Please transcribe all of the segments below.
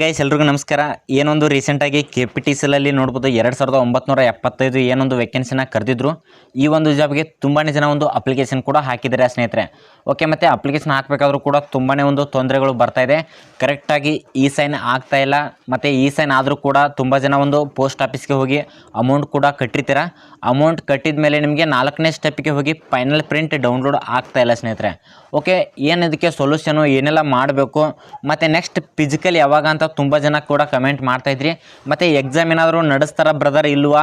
Guys ಎಲ್ರಿಗೂ ನಮಸ್ಕಾರ. ಏನೊಂದು ರೀಸೆಂಟಾಗಿ ಕೆ ಪಿ ಟಿ ಸಿಲಲ್ಲಿ ನೋಡ್ಬೋದು ಎರಡು ಸಾವಿರದ ಒಂಬತ್ನೂರ ಎಪ್ಪತ್ತೈದು ಏನೊಂದು ವೇಕೆನ್ಸಿನ ಕರೆದಿದ್ರು. ಈ ಒಂದು ಜಾಬ್ಗೆ ತುಂಬಾ ಜನ ಒಂದು ಅಪ್ಲಿಕೇಶನ್ ಕೂಡ ಹಾಕಿದ್ದಾರೆ ಸ್ನೇಹಿತರೆ. ಓಕೆ ಮತ್ತು ಅಪ್ಲಿಕೇಶನ್ ಹಾಕಬೇಕಾದ್ರೂ ಕೂಡ ತುಂಬಾ ಒಂದು ತೊಂದರೆಗಳು ಬರ್ತಾ ಇದೆ. ಕರೆಕ್ಟಾಗಿ ಇ ಸೈನ್ ಆಗ್ತಾ ಇಲ್ಲ. ಮತ್ತು ಇ ಸೈನ್ ಆದರೂ ಕೂಡ ತುಂಬ ಜನ ಒಂದು ಪೋಸ್ಟ್ ಆಫೀಸ್ಗೆ ಹೋಗಿ ಅಮೌಂಟ್ ಕೂಡ ಕಟ್ಟಿರ್ತೀರ? ಅಮೌಂಟ್ ಕಟ್ಟಿದ ಮೇಲೆ ನಿಮಗೆ ನಾಲ್ಕನೇ ಸ್ಟೆಪ್ಗೆ ಹೋಗಿ ಫೈನಲ್ ಪ್ರಿಂಟ್ ಡೌನ್ಲೋಡ್ ಆಗ್ತಾ ಇಲ್ಲ ಸ್ನೇಹಿತರೆ. ಓಕೆ ಏನು ಇದಕ್ಕೆ ಸೊಲ್ಯೂಷನು ಏನೆಲ್ಲ ಮಾಡಬೇಕು? ಮತ್ತು ನೆಕ್ಸ್ಟ್ ಫಿಸಿಕಲ್ ಯಾವಾಗ ಅಂತ ತುಂಬ ಜನ ಕೂಡ ಕಮೆಂಟ್ ಮಾಡ್ತಾಯಿದ್ರಿ ಮತ್ತು ಎಕ್ಸಾಮ್ ಏನಾದರೂ ನಡೆಸ್ತಾರ ಬ್ರದರ್ ಇಲ್ವಾ?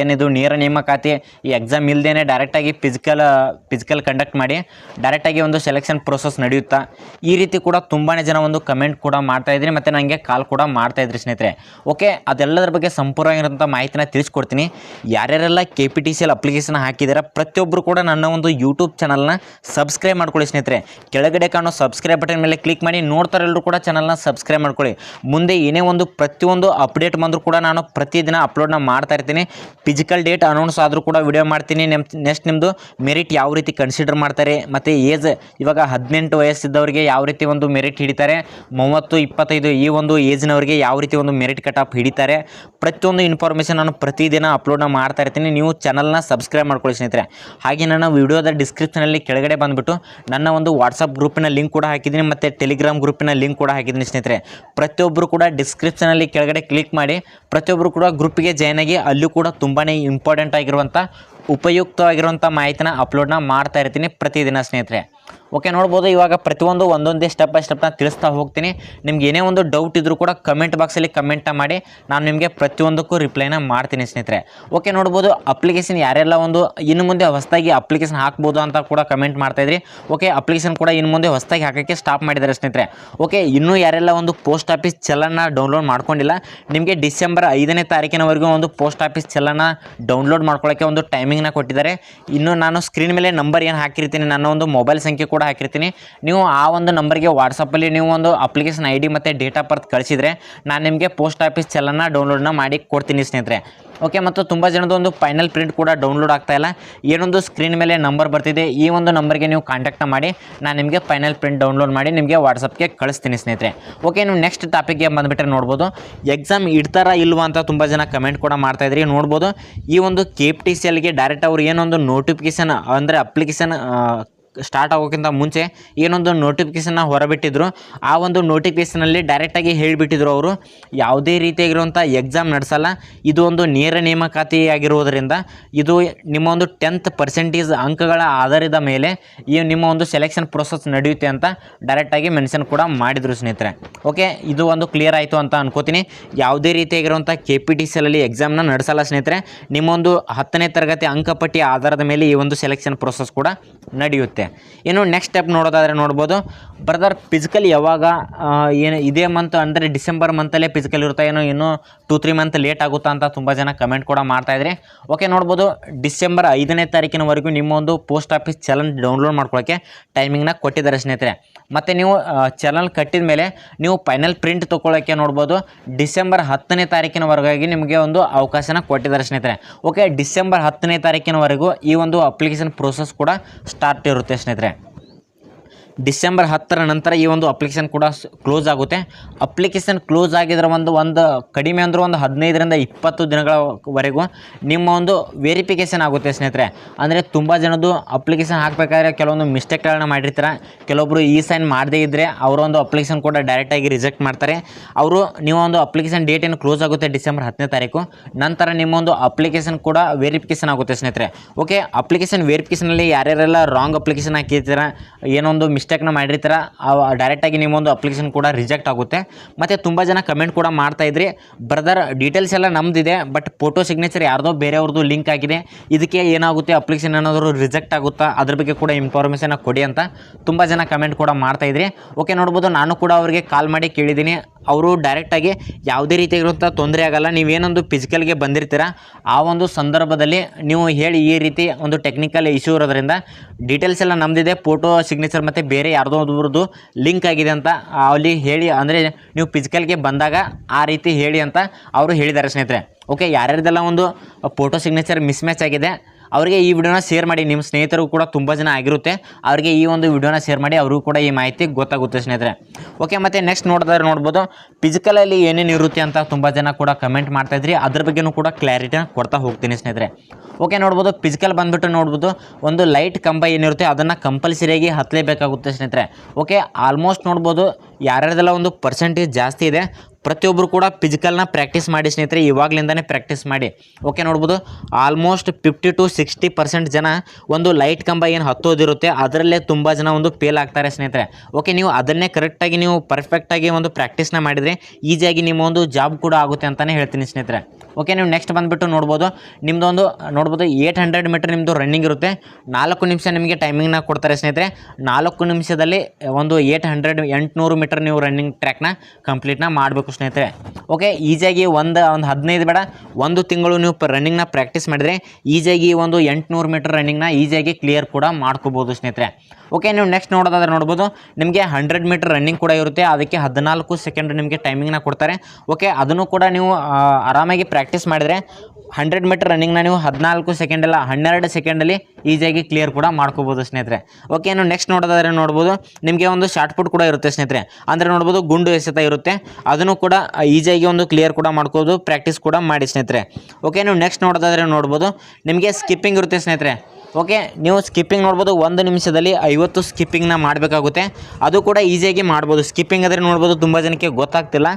ಏನಿದು ನೇರ ನೇಮಕಾತಿ? ಈ ಎಕ್ಸಾಮ್ ಇಲ್ಲದೇ ಡೈರೆಕ್ಟಾಗಿ ಫಿಸಿಕಲ್ ಫಿಸಿಕಲ್ ಕಂಡಕ್ಟ್ ಮಾಡಿ ಡೈರೆಕ್ಟಾಗಿ ಒಂದು ಸೆಲೆಕ್ಷನ್ ಪ್ರೊಸೆಸ್ ನಡೆಯುತ್ತಾ? ಈ ರೀತಿ ಕೂಡ ತುಂಬಾ ಜನ ಒಂದು ಕಮೆಂಟ್ ಕೂಡ ಮಾಡ್ತಾಯಿದ್ರಿ ಮತ್ತು ನನಗೆ ಕಾಲ್ ಕೂಡ ಮಾಡ್ತಾಯಿದ್ರಿ ಸ್ನೇಹಿತರೆ. ಓಕೆ ಅದೆಲ್ಲದರ ಬಗ್ಗೆ ಸಂಪೂರ್ಣವಾಗಿರೋಂಥ ಮಾಹಿತಿನ ತಿಳಿಸ್ಕೊಡ್ತೀನಿ. ಯಾರ್ಯಾರೆಲ್ಲ K P T C L application ಹಾಕಿದ್ದಾರೆ ಪ್ರತಿಯೊಬ್ಬರು ಕೂಡ ನನ್ನ ಒಂದು ಯೂಟ್ಯೂಬ್ ಚಾನಲ್ನ ಸಬ್ಸ್ಕ್ರೈಬ್ ಮಾಡ್ಕೊಳ್ಳಿ ಸ್ನೇಹಿತರೆ. ಕೆಳಗಡೆ ಕಾಣೋ ಸಬ್ಸ್ಕ್ರೈಬ್ ಬಟನ್ ಮೇಲೆ ಕ್ಲಿಕ್ ಮಾಡಿ ನೋಡ್ತಾರೆಲ್ಲರೂ ಕೂಡ ಚಾನಲ್ನ ಸಬ್ಸ್ಕ್ರೈಬ್ ಮಾಡ್ಕೊಳ್ಳಿ. ಮುಂದೆ ಏನೇ ಒಂದು ಪ್ರತಿಯೊಂದು ಅಪ್ಡೇಟ್ ಬಂದರೂ ಕೂಡ ನಾನು ಪ್ರತಿದಿನ ಅಪ್ಲೋಡ್ನ ಮಾಡ್ತಾ ಇರ್ತೀನಿ. ಫಿಸಿಕಲ್ ಡೇಟ್ ಅನೌನ್ಸ್ ಆದರೂ ಕೂಡ ವಿಡಿಯೋ ಮಾಡ್ತೀನಿ. ನೆಮ್ ನೆಕ್ಸ್ಟ್ ನಿಮ್ಮದು ಮೆರಿಟ್ ಯಾವ ರೀತಿ ಕನ್ಸಿಡರ್ ಮಾಡ್ತಾರೆ, ಮತ್ತು ಏಜ್ ಇವಾಗ ಹದಿನೆಂಟು ವಯಸ್ಸಿದ್ದವರಿಗೆ ಯಾವ ರೀತಿ ಒಂದು ಮೆರಿಟ್ ಹಿಡಿತಾರೆ, ಮೂವತ್ತು, ಇಪ್ಪತ್ತೈದು ಈ ಒಂದು ಏಜ್ನವರಿಗೆ ಯಾವ ರೀತಿ ಒಂದು ಮೆರಿಟ್ ಕಟ್ ಆಫ್ ಹಿಡಿತಾರೆ, ಪ್ರತಿಯೊಂದು ಇನ್ಫಾರ್ಮೇಷನ್ ನಾನು ಪ್ರತಿದಿನ ಅಪ್ಲೋಡ್ನ ಮಾಡ್ತಾ ಇರ್ತೀನಿ. ನೀವು ಚಾನಲ್ನ ಸಬ್ಸ್ಕ್ರೈಬ್ ಮಾಡ್ಕೊಳ್ಳಿ ಸ್ನೇಹಿತರೆ. ಹಾಗೆ ನಾನು ವಿಡಿಯೋದ ಡಿಸ್ಕ್ರಿಪ್ಷನಲ್ಲಿ ಕೆಳಗಡೆ ಬಂದುಬಿಟ್ಟು ನನ್ನ ಒಂದು ವಾಟ್ಸಪ್ ಗ್ರೂಪಿನ ಲಿಂಕ್ ಕೂಡ ಹಾಕಿದ್ದೀನಿ, ಮತ್ತು ಟೆಲಿಗ್ರಾಮ್ ಗ್ರೂಪಿನ ಲಿಂಕ್ ಕೂಡ ಹಾಕಿದ್ದೀನಿ ಸ್ನೇಹಿತರೆ. ಪ್ರತಿಯೊಬ್ಬರು ಕೂಡ ಡಿಸ್ಕ್ರಿಪ್ಷನಲ್ಲಿ ಕೆಳಗಡೆ ಕ್ಲಿಕ್ ಮಾಡಿ ಪ್ರತಿಯೊಬ್ಬರು ಕೂಡ ಗ್ರೂಪಿಗೆ ಜಾಯ್ನ್ ಆಗಿ ಅಲ್ಲೂ ಕೂಡ ತುಂಬಾ ಇಂಪಾರ್ಟೆಂಟ್ ಆಗಿರುವಂಥ ಉಪಯುಕ್ತವಾಗಿರುವಂಥ ಮಾಹಿತಿನ ಅಪ್ಲೋಡ್ನ ಮಾಡ್ತಾ ಇರ್ತೀನಿ ಪ್ರತಿದಿನ ಸ್ನೇಹಿತರೆ. ಓಕೆ ನೋಡ್ಬೋದು, ಇವಾಗ ಪ್ರತಿಯೊಂದು ಒಂದೊಂದೇ ಸ್ಟೆಪ್ ಬೈ ಸ್ಟೆಪ್ನ ತಿಳಿಸ್ತಾ ಹೋಗ್ತೀನಿ. ನಿಮ್ಗೆ ಏನೇ ಒಂದು ಡೌಟ್ ಇದ್ದರೂ ಕೂಡ ಕಮೆಂಟ್ ಬಾಕ್ಸಲ್ಲಿ ಕಮೆಂಟ್ನ ಮಾಡಿ, ನಾನು ನಿಮಗೆ ಪ್ರತಿಯೊಂದಕ್ಕೂ ರಿಪ್ಲೈನ ಮಾಡ್ತೀನಿ ಸ್ನೇಹಿತರೆ. ಓಕೆ ನೋಡ್ಬೋದು ಅಪ್ಲಿಕೇಶನ್ ಯಾರೆಲ್ಲ ಒಂದು ಇನ್ನು ಮುಂದೆ ಹೊಸದಾಗಿ ಅಪ್ಲಿಕೇಶನ್ ಹಾಕ್ಬೋದು ಅಂತ ಕೂಡ ಕಮೆಂಟ್ ಮಾಡ್ತಾಯಿದ್ರಿ ಓಕೆ ಅಪ್ಲಿಕೇಶನ್ ಕೂಡ ಇನ್ನು ಮುಂದೆ ಹೊಸದಾಗಿ ಹಾಕೋಕ್ಕೆ ಸ್ಟಾಪ್ ಮಾಡಿದ್ದಾರೆ ಸ್ನೇಹಿತರೆ. ಓಕೆ ಇನ್ನೂ ಯಾರೆಲ್ಲ ಒಂದು ಪೋಸ್ಟ್ ಆಫೀಸ್ ಚಲನ್ನ ಡೌನ್ಲೋಡ್ ಮಾಡ್ಕೊಂಡಿಲ್ಲ, ನಿಮಗೆ ಡಿಸೆಂಬರ್ ಐದನೇ ತಾರೀಕಿನವರೆಗೂ ಒಂದು ಪೋಸ್ಟ್ ಆಫೀಸ್ ಚಲನ ಡೌನ್ಲೋಡ್ ಮಾಡ್ಕೊಳ್ಳೋಕ್ಕೆ ಒಂದು ಟೈಮಿಂಗ್ನ ಕೊಟ್ಟಿದ್ದಾರೆ. ಇನ್ನು ನಾನು ಸ್ಕ್ರೀನ್ ಮೇಲೆ ನಂಬರ್ ಏನು ಹಾಕಿರ್ತೀನಿ, ನನ್ನ ಒಂದು ಮೊಬೈಲ್ ಸಂಖ್ಯೆ ಕೂಡ ಹಾಕಿರ್ತೀನಿ. ನೀವು ಆ ಒಂದು ನಂಬರ್ಗೆ ವಾಟ್ಸಪ್ಪಲ್ಲಿ ನೀವು ಒಂದು ಅಪ್ಲಿಕೇಶನ್ ಐ ಡಿ ಮತ್ತು ಡೇಟ್ ಆಫ್ ಬರ್ತ್ ಕಳಿಸಿದರೆ ನಾನು ನಿಮಗೆ ಪೋಸ್ಟ್ ಆಫೀಸ್ ಚಲನ ಡೌನ್ಲೋಡ್ನ ಮಾಡಿ ಕೊಡ್ತೀನಿ ಸ್ನೇಹಿತರೆ. ಓಕೆ ಮತ್ತು ತುಂಬ ಜನದ ಒಂದು ಫೈನಲ್ ಪ್ರಿಂಟ್ ಕೂಡ ಡೌನ್ಲೋಡ್ ಆಗ್ತಾ ಇಲ್ಲ. ಏನೊಂದು ಸ್ಕ್ರೀನ್ ಮೇಲೆ ನಂಬರ್ ಬರ್ತಿದೆ, ಈ ಒಂದು ನಂಬರ್ಗೆ ನೀವು ಕಾಂಟ್ಯಾಕ್ಟ್ ಮಾಡಿ, ನಾನು ನಿಮಗೆ ಫೈನಲ್ ಪ್ರಿಂಟ್ ಡೌನ್ಲೋಡ್ ಮಾಡಿ ನಿಮಗೆ ವಾಟ್ಸಪ್ಗೆ ಕಳಿಸ್ತೀನಿ ಸ್ನೇಹಿತರೆ. ಓಕೆ ನೀವು ನೆಕ್ಸ್ಟ್ ಟಾಪಿಕ್ಗೆ ಬಂದುಬಿಟ್ರೆ ನೋಡ್ಬೋದು. ಎಕ್ಸಾಮ್ ಇಡ್ತಾರ ಇಲ್ವಾ ಅಂತ ತುಂಬ ಜನ ಕಮೆಂಟ್ ಕೂಡ ಮಾಡ್ತಾ ಇದ್ರಿ, ನೋಡ್ಬೋದು. ಈ ಒಂದು ಕೆ ಪಿ ಟಿ ಸಿ ಎಲ್ಗೆ ಡೈರೆಕ್ಟ್ ಅವ್ರು ಏನೊಂದು ನೋಟಿಫಿಕೇಶನ್ ಅಂದರೆ ಅಪ್ಲಿಕೇಶನ್ ಸ್ಟಾರ್ಟ್ ಆಗೋಕ್ಕಿಂತ ಮುಂಚೆ ಏನೊಂದು ನೋಟಿಫಿಕೇಶನ್ನ ಹೊರಬಿಟ್ಟಿದ್ರು. ಆ ಒಂದು ನೋಟಿಫಿಕೇಶನಲ್ಲಿ ಡೈರೆಕ್ಟಾಗಿ ಹೇಳಿಬಿಟ್ಟಿದ್ರು ಅವರು. ಯಾವುದೇ ರೀತಿಯಾಗಿರುವಂಥ ಎಕ್ಸಾಮ್ ನಡೆಸಲ್ಲ. ಇದು ಒಂದು ನೇರ ನೇಮಕಾತಿ ಆಗಿರುವುದರಿಂದ ಇದು ನಿಮ್ಮ ಒಂದು ಟೆಂತ್ ಪರ್ಸೆಂಟೇಜ್ ಅಂಕಗಳ ಆಧಾರದ ಮೇಲೆ ಈ ನಿಮ್ಮ ಒಂದು ಸೆಲೆಕ್ಷನ್ ಪ್ರೊಸೆಸ್ ನಡೆಯುತ್ತೆ ಅಂತ ಡೈರೆಕ್ಟಾಗಿ ಮೆನ್ಷನ್ ಕೂಡ ಮಾಡಿದರು ಸ್ನೇಹಿತರೆ. ಓಕೆ ಇದು ಒಂದು ಕ್ಲಿಯರ್ ಆಯಿತು ಅಂತ ಅನ್ಕೋತೀನಿ. ಯಾವುದೇ ರೀತಿಯಾಗಿರುವಂಥ ಕೆ ಪಿ ಟಿ ಸಿಲಲ್ಲಿ ಎಕ್ಸಾಮ್ನ ನಡೆಸಲ್ಲ ಸ್ನೇಹಿತರೆ. ನಿಮ್ಮೊಂದು ಹತ್ತನೇ ತರಗತಿ ಅಂಕಪಟ್ಟಿ ಆಧಾರದ ಮೇಲೆ ಈ ಒಂದು ಸೆಲೆಕ್ಷನ್ ಪ್ರೊಸೆಸ್ ಕೂಡ ನಡೆಯುತ್ತೆ. ಇನ್ನು ನೆಕ್ಸ್ಟ್ ಸ್ಟೆಪ್ ನೋಡೋದಾದರೆ ನೋಡ್ಬೋದು. ಬ್ರದರ್ ಫಿಸಿಕಲ್ ಯಾವಾಗ ಏನು, ಇದೇ ಮಂತ್ ಅಂದರೆ ಡಿಸೆಂಬರ್ ಮಂತಲ್ಲೇ ಫಿಸಿಕಲ್ ಇರುತ್ತೆ ಏನೋ, ಇನ್ನೂ ಟೂ ತ್ರೀ ಮಂತ್ ಲೇಟ್ ಆಗುತ್ತಾ ಅಂತ ತುಂಬ ಜನ ಕಮೆಂಟ್ ಕೂಡ ಮಾಡ್ತಾಯಿದ್ರಿ ಓಕೆ ನೋಡ್ಬೋದು. ಡಿಸೆಂಬರ್ ಐದನೇ ತಾರೀಕಿನವರೆಗೂ ನಿಮ್ಮ ಒಂದು ಪೋಸ್ಟ್ ಆಫೀಸ್ ಚಲನ್ ಡೌನ್ಲೋಡ್ ಮಾಡ್ಕೊಳ್ಳೋಕ್ಕೆ ಟೈಮಿಂಗ್ನ ಕೊಟ್ಟಿದ್ದಾರೆ ಸ್ನೇಹಿತರೆ. ಮತ್ತು ನೀವು ಚಲನ್ ಕಟ್ಟಿದ ಮೇಲೆ ನೀವು ಫೈನಲ್ ಪ್ರಿಂಟ್ ತೊಗೊಳ್ಳೋಕ್ಕೆ ನೋಡ್ಬೋದು. ಡಿಸೆಂಬರ್ ಹತ್ತನೇ ತಾರೀಕಿನವರೆಗಾಗಿ ನಿಮಗೆ ಒಂದು ಅವಕಾಶನ ಕೊಟ್ಟಿದ್ದಾರೆ ಸ್ನೇಹಿತರೆ. ಓಕೆ ಡಿಸೆಂಬರ್ ಹತ್ತನೇ ತಾರೀಕಿನವರೆಗೂ ಈ ಒಂದು ಅಪ್ಲಿಕೇಶನ್ ಪ್ರೋಸೆಸ್ ಕೂಡ ಸ್ಟಾರ್ಟ್ ಇರುತ್ತೆ. ಸ್ನೇಹಿತರೆ ಡಿಸೆಂಬರ್ ಹತ್ತರ ನಂತರ ಈ ಒಂದು ಅಪ್ಲಿಕೇಶನ್ ಕೂಡ ಕ್ಲೋಸ್ ಆಗುತ್ತೆ. ಅಪ್ಲಿಕೇಶನ್ ಕ್ಲೋಸ್ ಆಗಿದ್ರೆ ಒಂದು ಒಂದು ಕಡಿಮೆ ಅಂದರೂ ಒಂದು ಹದಿನೈದರಿಂದ ಇಪ್ಪತ್ತು ದಿನಗಳವರೆಗೂ ನಿಮ್ಮ ಒಂದು ವೆರಿಫಿಕೇಶನ್ ಆಗುತ್ತೆ ಸ್ನೇಹಿತರೆ. ಅಂದರೆ ತುಂಬ ಜನದ್ದು ಅಪ್ಲಿಕೇಶನ್ ಹಾಕಬೇಕಾದ್ರೆ ಕೆಲವೊಂದು ಮಿಸ್ಟೇಕ್ಗಳನ್ನ ಮಾಡಿರ್ತಾರೆ. ಕೆಲವೊಬ್ಬರು ಈ ಸೈನ್ ಮಾಡದೇ ಇದ್ದರೆ ಅವರ ಒಂದು ಅಪ್ಲಿಕೇಶನ್ ಕೂಡ ಡೈರೆಕ್ಟಾಗಿ ರಿಜೆಕ್ಟ್ ಮಾಡ್ತಾರೆ. ಅವರು ನೀವು ಒಂದು ಅಪ್ಲಿಕೇಶನ್ ಡೇಟ್ ಏನು ಕ್ಲೋಸ್ ಆಗುತ್ತೆ ಡಿಸೆಂಬರ್ ಹತ್ತನೇ ತಾರೀಕು. ನಂತರ ನಿಮ್ಮೊಂದು ಅಪ್ಲಿಕೇಶನ್ ಕೂಡ ವೆರಿಫಿಕೇಷನ್ ಆಗುತ್ತೆ ಸ್ನೇಹಿತರೆ. ಓಕೆ ಅಪ್ಲಿಕೇಶನ್ ವೆರಿಫಿಕೇಷನಲ್ಲಿ ಯಾರ್ಯಾರೆಲ್ಲ ರಾಂಗ್ ಅಪ್ಲಿಕೇಶನ್ ಹಾಕಿರ್ತೀರ, ಏನೊಂದು ಮಿಸ್ಟೇಕ್ನ ಮಾಡಿರ್ತೀರ ಡೈರೆಕ್ಟಾಗಿ ನಿಮ್ಮೊಂದು ಅಪ್ಲಿಕೇಶನ್ ಕೂಡ ರಿಜೆಕ್ಟ್ ಆಗುತ್ತೆ. ಮತ್ತು ತುಂಬ ಜನ ಕಮೆಂಟ್ ಕೂಡ ಮಾಡ್ತಾ ಇದ್ರಿ. ಬ್ರದರ್ ಡೀಟೇಲ್ಸ್ ಎಲ್ಲ ನಮ್ಮದಿದೆ ಬಟ್ ಫೋಟೋ ಸಿಗ್ನೇಚರ್ ಯಾರ್ದೋ ಬೇರೆಯವ್ರದ್ದು ಲಿಂಕ್ ಆಗಿದೆ. ಇದಕ್ಕೆ ಏನಾಗುತ್ತೆ ಅಪ್ಲಿಕೇಶನ್ ಏನಾದರೂ ರಿಜೆಕ್ಟ್ ಆಗುತ್ತಾ? ಅದ್ರ ಬಗ್ಗೆ ಕೂಡ ಇನ್ಫಾರ್ಮೇಷನ್ ಕೊಡಿ ಅಂತ ತುಂಬ ಜನ ಕಮೆಂಟ್ ಕೂಡ ಮಾಡ್ತಾ ಇದ್ರಿ. ಓಕೆ ನೋಡ್ಬೋದು, ನಾನು ಕೂಡ ಅವರಿಗೆ ಕಾಲ್ ಮಾಡಿ ಕೇಳಿದ್ದೀನಿ. ಅವರು ಡೈರೆಕ್ಟಾಗಿ ಯಾವುದೇ ರೀತಿಯಾಗಿರುವಂಥ ತೊಂದರೆ ಆಗೋಲ್ಲ. ನೀವೇನೊಂದು ಫಿಸಿಕಲ್ಗೆ ಬಂದಿರ್ತೀರ, ಆ ಒಂದು ಸಂದರ್ಭದಲ್ಲಿ ನೀವು ಹೇಳಿ ಈ ರೀತಿ ಒಂದು ಟೆಕ್ನಿಕಲ್ ಇಶ್ಯೂ ಇರೋದ್ರಿಂದ ಡೀಟೇಲ್ಸ್ ಎಲ್ಲ ನಮ್ಮದಿದೆ ಫೋಟೋ ಸಿಗ್ನೇಚರ್ ಮತ್ತು ಬೇರೆ ಯಾರ್ದೋ ಒಬ್ಬರದ್ದು ಲಿಂಕ್ ಆಗಿದೆ ಅಂತ ಅಲ್ಲಿ ಹೇಳಿ, ಅಂದರೆ ನೀವು ಫಿಸಿಕಲ್ಗೆ ಬಂದಾಗ ಆ ರೀತಿ ಹೇಳಿ ಅಂತ ಅವರು ಹೇಳಿದ್ದಾರೆ ಸ್ನೇಹಿತರೆ. ಓಕೆ ಯಾರ್ಯಾರ್ದೆಲ್ಲ ಒಂದು ಫೋಟೋ ಸಿಗ್ನೇಚರ್ ಮಿಸ್ಮ್ಯಾಚ್ ಆಗಿದೆ ಅವರಿಗೆ ಈ ವಿಡಿಯೋನ ಶೇರ್ ಮಾಡಿ ನಿಮ್ಮ ಸ್ನೇಹಿತರು ಕೂಡ ತುಂಬ ಜನ ಆಗಿರುತ್ತೆ. ಅವರಿಗೆ ಈ ಒಂದು ವಿಡಿಯೋನ ಶೇರ್ ಮಾಡಿ, ಅವರಿಗೂ ಕೂಡ ಈ ಮಾಹಿತಿ ಗೊತ್ತಾಗುತ್ತೆ ಸ್ನೇಹಿತರೆ. ಓಕೆ ಮತ್ತು ನೆಕ್ಸ್ಟ್ ನೋಡಿದ್ರೆ ನೋಡ್ಬೋದು ಫಿಸಿಕಲಲ್ಲಿ ಏನೇನು ಇರುತ್ತೆ ಅಂತ ತುಂಬ ಜನ ಕೂಡ ಕಮೆಂಟ್ ಮಾಡ್ತಾ ಇದ್ರಿ. ಅದ್ರ ಬಗ್ಗೆನೂ ಕೂಡ ಕ್ಲಾರಿಟಿನ ಕೊಡ್ತಾ ಹೋಗ್ತೀನಿ ಸ್ನೇಹಿತರೆ. ಓಕೆ ನೋಡ್ಬೋದು ಫಿಸಿಕಲ್ ಬಂದುಬಿಟ್ಟು ನೋಡ್ಬೋದು, ಒಂದು ಲೈಟ್ ಕಂಬ ಏನಿರುತ್ತೆ, ಅದನ್ನು ಕಂಪಲ್ಸರಿಯಾಗಿ ಹತ್ತಲೇಬೇಕಾಗುತ್ತೆ ಸ್ನೇಹಿತರೆ. ಓಕೆ ಆಲ್ಮೋಸ್ಟ್ ನೋಡ್ಬೋದು, ಯಾರ್ಯಾರ್ದೆಲ್ಲ ಒಂದು ಪರ್ಸೆಂಟೇಜ್ ಜಾಸ್ತಿ ಇದೆ ಪ್ರತಿಯೊಬ್ಬರು ಕೂಡ ಫಿಸಿಕಲ್ನ ಪ್ರಾಕ್ಟೀಸ್ ಮಾಡಿ ಸ್ನೇಹಿತರೆ, ಇವಾಗಲಿಂದನೇ ಪ್ರಾಕ್ಟೀಸ್ ಮಾಡಿ. ಓಕೆ ನೋಡ್ಬೋದು? Almost fifty to sixty percent ಜನ ಒಂದು ಲೈಟ್ ಕಂಬ ಏನು ಹತ್ತೋದಿರುತ್ತೆ, ಅದರಲ್ಲೇ ತುಂಬ ಜನ ಒಂದು ಫೇಲ್ ಆಗ್ತಾರೆ ಸ್ನೇಹಿತರೆ. ಓಕೆ ನೀವು ಅದನ್ನೇ ಕರೆಕ್ಟಾಗಿ ನೀವು ಪರ್ಫೆಕ್ಟಾಗಿ ಒಂದು ಪ್ರಾಕ್ಟೀಸ್ನ ಮಾಡಿದರೆ ಈಸಿಯಾಗಿ ನಿಮ್ಮ ಒಂದು ಜಾಬ್ ಕೂಡ ಆಗುತ್ತೆ ಅಂತಲೇ ಹೇಳ್ತೀನಿ ಸ್ನೇಹಿತರೆ. ಓಕೆ ನೀವು ನೆಕ್ಸ್ಟ್ ಬಂದುಬಿಟ್ಟು ನೋಡ್ಬೋದು ನಿಮ್ಮದೊಂದು ನೋಡ್ಬೋದು ಏಯ್ಟ್ ಹಂಡ್ರೆಡ್ ಮೀಟರ್ ನಿಮ್ಮದು ರನ್ನಿಂಗ್ ಇರುತ್ತೆ. ನಾಲ್ಕು ನಿಮಿಷ ನಿಮಗೆ ಟೈಮಿಂಗ್ನ ಕೊಡ್ತಾರೆ ಸ್ನೇಹಿತರೆ. ನಾಲ್ಕು ನಿಮಿಷದಲ್ಲಿ ಒಂದು ಏಯ್ಟ್ ಹಂಡ್ರೆಡ್ ಎಂಟುನೂರು ಮೀಟರ್ ನೀವು ರನ್ನಿಂಗ್ ಟ್ರ್ಯಾಕ್ನ ಕಂಪ್ಲೀಟ್ನ ಮಾಡಬೇಕು ಸ್ನೇಹಿತರೆ ಓಕೆ ಈಸಿಯಾಗಿ ಒಂದು ಒಂದು ಹದಿನೈದು ಬೇಡ, ಒಂದು ತಿಂಗಳು ನೀವು ರನ್ನಿಂಗ್ನ ಪ್ರಾಕ್ಟೀಸ್ ಮಾಡಿದರೆ ಈಸಿಯಾಗಿ ಒಂದು ಎಂಟುನೂರು ಮೀಟರ್ ರನ್ನಿಂಗ್ನ ಈಸಿಯಾಗಿ ಕ್ಲಿಯರ್ ಕೂಡ ಮಾಡ್ಕೋಬೋದು ಸ್ನೇಹಿತರೆ. ಓಕೆ ನೀವು ನೆಕ್ಸ್ಟ್ ನೋಡೋದಾದ್ರೆ ನೋಡ್ಬೋದು, ನಿಮಗೆ ಹಂಡ್ರೆಡ್ ಮೀಟರ್ ರನ್ನಿಂಗ್ ಕೂಡ ಇರುತ್ತೆ, ಅದಕ್ಕೆ ಹದಿನಾಲ್ಕು ಸೆಕೆಂಡ್ ನಿಮಗೆ ಟೈಮಿಂಗ್ನ ಕೊಡ್ತಾರೆ. ಓಕೆ ಅದನ್ನು ಕೂಡ ನೀವು ಆರಾಮಾಗಿ ಪ್ರಾಕ್ಟೀಸ್ ಮಾಡಿದರೆ ಹಂಡ್ರೆಡ್ ಮೀಟರ್ ರನ್ನಿಂಗ್ನ ನೀವು ಹದಿನಾಲ್ಕು ಸೆಕೆಂಡ್ ಅಲ್ಲ, ಹನ್ನೆರಡು ಸೆಕೆಂಡಲ್ಲಿ ಈಸಿಯಾಗಿ ಕ್ಲಿಯರ್ ಕೂಡ ಮಾಡ್ಕೋಬೋದು ಸ್ನೇಹಿತರೆ. ಓಕೆ ನೀವು ನೆಕ್ಸ್ಟ್ ನೋಡೋದಾದ್ರೆ ನೋಡ್ಬೋದು, ನಿಮಗೆ ಒಂದು ಶಾರ್ಟ್ ಪುಟ್ ಕೂಡ ಇರುತ್ತೆ ಸ್ನೇಹಿತರೆ. ಅಂದರೆ ನೋಡ್ಬೋದು, ಗುಂಡು ಎಸೆತ ಇರುತ್ತೆ, ಅದನ್ನು ಕೂಡ ಈಸಿಯಾಗಿ ಒಂದು ಕ್ಲಿಯರ್ ಕೂಡ ಮಾಡ್ಕೋದು ಪ್ರಾಕ್ಟೀಸ್ ಕೂಡ ಮಾಡಿ ಸ್ನೇಹಿತರೆ. ಓಕೆ ನೀವು ನೆಕ್ಸ್ಟ್ ನೋಡೋದಾದ್ರೆ ನೋಡ್ಬೋದು. ನಿಮಗೆ ಸ್ಕಿಪ್ಪಿಂಗ್ ಇರುತ್ತೆ ಸ್ನೇಹಿತರೆ. ಓಕೆ ನೀವು ಸ್ಕಿಪ್ಪಿಂಗ್ ನೋಡ್ಬೋದು, ಒಂದು ನಿಮಿಷದಲ್ಲಿ ಐವತ್ತು ಸ್ಕಿಪ್ಪಿಂಗ್ನ ಮಾಡಬೇಕಾಗುತ್ತೆ. ಅದು ಕೂಡ ಈಸಿಯಾಗಿ ಮಾಡ್ಬೋದು. ಸ್ಕಿಪ್ಪಿಂಗ್ ಆದರೆ ನೋಡ್ಬೋದು, ತುಂಬ ಜನಕ್ಕೆ ಗೊತ್ತಾಗ್ತಿಲ್ಲ.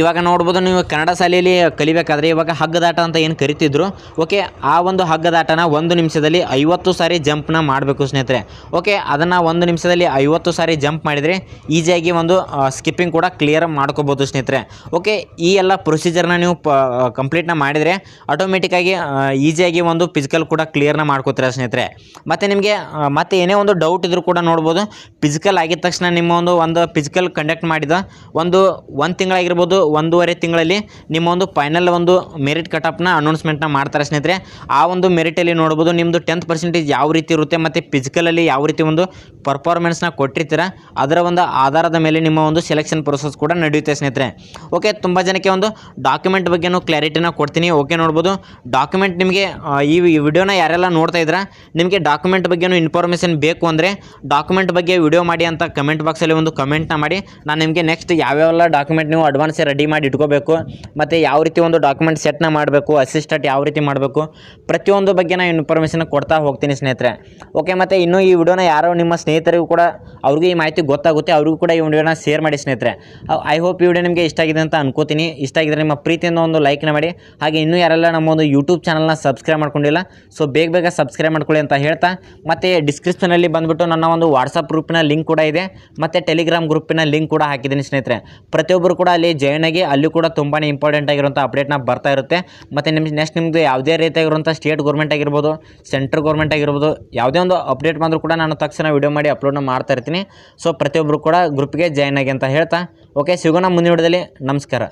ಇವಾಗ ನೋಡ್ಬೋದು ನೀವು ಕನ್ನಡ ಶಾಲೆಯಲ್ಲಿ ಕಲಿಬೇಕಾದ್ರೆ ಇವಾಗ ಹಗ್ಗದಾಟ ಅಂತ ಏನು ಕರಿತಿದ್ರು. ಓಕೆ ಆ ಒಂದು ಹಗ್ಗದಾಟನ ಒಂದು ನಿಮಿಷದಲ್ಲಿ ಐವತ್ತು ಸಾರಿ ಜಂಪ್ನ ಮಾಡಬೇಕು ಸ್ನೇಹಿತರೆ. ಓಕೆ ಅದನ್ನು ಒಂದು ನಿಮಿಷದಲ್ಲಿ ಐವತ್ತು ಸಾರಿ ಜಂಪ್ ಮಾಡಿದರೆ ಈಸಿಯಾಗಿ ಒಂದು ಸ್ಕಿಪ್ಪಿಂಗ್ ಕೂಡ ಕ್ಲಿಯರ್ ಮಾಡ್ಕೋಬೋದು ಸ್ನೇಹಿತರೆ. ಓಕೆ ಈ ಎಲ್ಲ ಪ್ರೊಸೀಜರ್ನ ನೀವು ಪ ಕಂಪ್ಲೀಟ್ನ ಮಾಡಿದರೆ ಆಟೋಮೆಟಿಕ್ಕಾಗಿ ಈಸಿಯಾಗಿ ಒಂದು ಫಿಸಿಕಲ್ ಕೂಡ ಕ್ಲಿಯರ್ನ ಮಾಡ್ಕೋತೀರ ಸ್ನೇಹಿತರೆ. ಮತ್ತು ನಿಮಗೆ ಮತ್ತೆ ಏನೇ ಒಂದು ಡೌಟ್ ಇದ್ರೂ ಕೂಡ ನೋಡ್ಬೋದು. ಫಿಸಿಕಲ್ ಆಗಿದ ತಕ್ಷಣ ನಿಮ್ಮ ಒಂದು ಒಂದು ಫಿಸಿಕಲ್ ಕಂಡಕ್ಟ್ ಮಾಡಿದ ಒಂದು ಒಂದು ತಿಂಗಳಾಗಿರ್ಬೋದು ಒಂದೂವರೆ ತಿಂಗಳಲ್ಲಿ ನಿಮ್ಮ ಒಂದು ಫೈನಲ್ ಒಂದು ಮೆರಿಟ್ ಕಟಪ್ನ ಅನೌನ್ಸ್ಮೆಂಟ್ನ ಮಾಡ್ತಾರೆ ಸ್ನೇಹಿತರೆ. ಆ ಒಂದು ಮೆರಿಟಲ್ಲಿ ನೋಡ್ಬೋದು ನಿಮ್ಮದು ಟೆಂತ್ ಪರ್ಸೆಂಟೇಜ್ ಯಾವ ರೀತಿ ಇರುತ್ತೆ ಮತ್ತು ಫಿಸಿಕಲಲ್ಲಿ ಯಾವ ರೀತಿ ಒಂದು ಪರ್ಫಾರ್ಮೆನ್ಸ್ನ ಕೊಟ್ಟಿರ್ತೀರ, ಅದರ ಒಂದು ಆಧಾರದ ಮೇಲೆ ನಿಮ್ಮ ಒಂದು ಸೆಲೆಕ್ಷನ್ ಪ್ರೊಸೆಸ್ ಕೂಡ ನಡೆಯುತ್ತೆ ಸ್ನೇಹಿತರೆ. ಓಕೆ ತುಂಬ ಜನಕ್ಕೆ ಒಂದು ಡಾಕ್ಯುಮೆಂಟ್ ಬಗ್ಗೆನೂ ಕ್ಲಾರಿಟಿನ ಕೊಡ್ತೀನಿ. ಓಕೆ ನೋಡ್ಬೋದು. ಡಾಕ್ಯುಮೆಂಟ್ ನಿಮಗೆ ಈ ವಿಡಿಯೋನ ಯಾರೆಲ್ಲ ನೋಡ್ತಾ ಇದ್ದೀರಾ, ನಿಮಗೆ ಡಾಕ್ಯುಮೆಂಟ್ ಬಗ್ಗೆನೂ ಇನ್ಫಾರ್ಮೇಷನ್ ಬೇಕು ಅಂದರೆ ಡಾಕ್ಯುಮೆಂಟ್ ಬಗ್ಗೆ ವಿಡಿಯೋ ಮಾಡಿ ಅಂತ ಕಮೆಂಟ್ ಬಾಕ್ಸಲ್ಲಿ ಒಂದು ಕಮೆಂಟ್ನ ಮಾಡಿ. ನಾನು ನಿಮಗೆ ನೆಕ್ಸ್ಟ್ ಯಾವ್ಯಾವೆಲ್ಲ ಡಾಕ್ಯುಮೆಂಟ್ ನೀವು ಅಡ್ವಾನ್ಸ್ ರೆಡಿ ಮಾಡಿ ಇಟ್ಕೋಬೇಕು. ಮತ್ತು ಯಾವ ರೀತಿ ಒಂದು ಡಾಕ್ಯುಮೆಂಟ್ ಸೆಟ್ನ ಮಾಡಬೇಕು ಅಸಿಸ್ಟೆಂಟ್ ಯಾವ ರೀತಿ ಮಾಡಬೇಕು, ಪ್ರತಿಯೊಂದು ಬಗ್ಗೆ ನಾನು ಇನ್ಫಾರ್ಮೇಷನ್ ಕೊಡ್ತಾ ಹೋಗ್ತೀನಿ ಸ್ನೇಹಿತರೆ. ಓಕೆ ಮತ್ತು ಇನ್ನೂ ಈ ವಿಡಿಯೋನ ಯಾರೋ ನಿಮ್ಮ ಸ್ನೇಹಿತರಿಗೂ ಕೂಡ ಅವ್ರಿಗೂ ಈ ಮಾಹಿತಿ ಗೊತ್ತಾಗುತ್ತೆ, ಅವ್ರಿಗೂ ಕೂಡ ಈ ವಿಡಿಯೋನ ಶೇರ್ ಮಾಡಿ ಸ್ನೇಹಿತರೆ. ಐ ಹೋಪ್ ಈ ವಿಡಿಯೋ ನಿಮಗೆ ಇಷ್ಟ ಆಗಿದೆ ಅಂತ ಅನ್ಕೋತೀನಿ. ಇಷ್ಟ ಆಗಿದ್ರೆ ನಿಮ್ಮ ಪ್ರೀತಿಯಿಂದ ಒಂದು ಲೈಕ್ನ ಮಾಡಿ. ಹಾಗೆ ಇನ್ನೂ ಯಾರೆಲ್ಲ ನಮ್ಮ ಒಂದು ಯೂಟ್ಯೂಬ್ ಚಾನಲ್ನ ಸಬ್ಸ್ಕ್ರೈಬ್ ಮಾಡ್ಕೊಂಡಿಲ್ಲ ಸೊ ಬೇಗ ಬೇಗ ಸಬ್ಸ್ಕ್ರೈಬ್ ಮಾಡ್ಕೊಳ್ಳಿ ಅಂತ ಹೇಳ್ತಾ. ಮತ್ತು ಡಿಸ್ಕ್ರಿಪ್ಷನಲ್ಲಿ ಬಂದುಬಿಟ್ಟು ನನ್ನ ಒಂದು ವಾಟ್ಸಪ್ ಗ್ರೂಪಿನ ಲಿಂಕ್ ಕೂಡ ಇದೆ. ಮತ್ತು ಟೆಲಿಗ್ರಾಮ್ ಗ್ರೂಪಿನ ಲಿಂಕ್ ಕೂಡ ಹಾಕಿದ್ದೀನಿ ಸ್ನೇಹಿತರೆ. ಪ್ರತಿಯೊಬ್ಬರು ಕೂಡ ಅಲ್ಲಿ ಜಾಯ್ನ್ ಆಗಿ ಅಲ್ಲಿ ಕೂಡ ತುಂಬಾ ಇಂಪಾರ್ಟೆಂಟ್ ಆಗಿರುವಂಥ ಅಪ್ಡೇಟ್ನ ಬರ್ತಾ ಇರುತ್ತೆ. ಮತ್ತು ನಿಮ್ಮ ನೆಕ್ಸ್ಟ್ ನಿಮ್ಮದು ಯಾವುದೇ ರೀತಿಯಾಗಿರುವಂಥ ಸ್ಟೇಟ್ ಗೌರ್ಮೆಂಟ್ ಆಗಿರ್ಬೋದು ಸೆಂಟ್ರಲ್ ಗೌರ್ಮೆಂಟ್ ಆಗಿರ್ಬೋದು, ಯಾವುದೇ ಒಂದು ಅಪ್ಡೇಟ್ ಬಂದರೂ ಕೂಡ ನಾನು ತಕ್ಷಣ ವಿಡಿಯೋ ಮಾಡಿ ಅಪ್ಲೋಡ್ನ ಮಾಡ್ತಾ ಇರ್ತೀನಿ. ಸೊ ಪ್ರತಿಯೊಬ್ಬರು ಕೂಡ ಗ್ರೂಪ್ಗೆ ಜಾಯ್ನ್ ಆಗಿ ಅಂತ ಹೇಳ್ತಾ. ಓಕೆ ಸಿಗೋಣ ಮುಂದಿನ ವಿಡಿಯೋದಲ್ಲಿ. ನಮಸ್ಕಾರ.